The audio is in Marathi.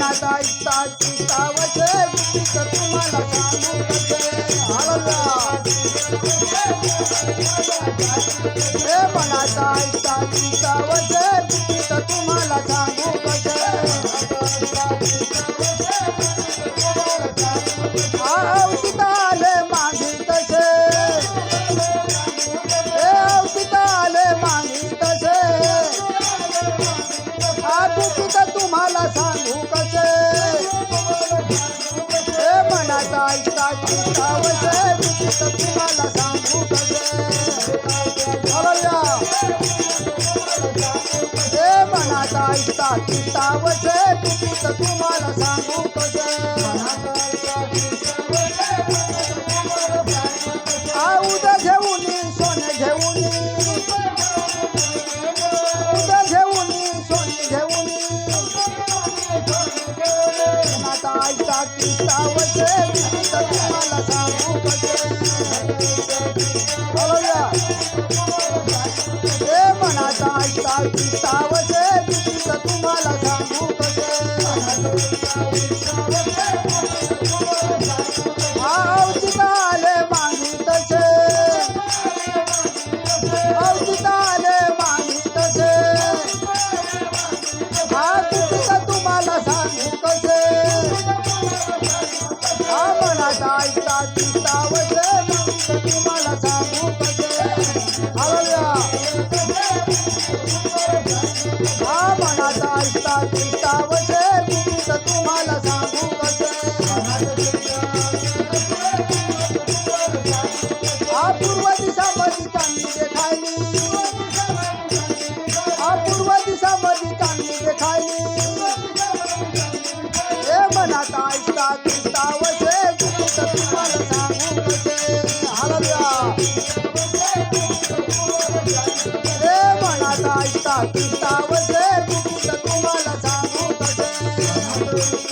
देवधूताने वाट करवली मेंढपाळाने वाट करवली मेंढपाळाने हे तुम्हाला सांगू कसे? हा तुम्हाला सांगू कसे? हे मनात ऐकता चिता वसे. तुम्हाला सांगू कसे? हे मनात ऐकता चिता वसे. तुम्हाला सांगू आता ऐका तुम्हाला सांगू कसे? हे मनाचा ऐका किस्सा तुम्हाला सांगू कसे? मनाचा ऐकता चित्ता वसे गुपित तुम्हाला सांगू कसे. हा पूर्व दिशा मध्ये चांगली देखायली हा पूर्व दिशा मध्ये चांगली देखायली हे मनात ऐकता कृष्णा वसे गुपित तुम्हाला सांगू कसे. हलव्या हे मनात ऐकता कृष्णा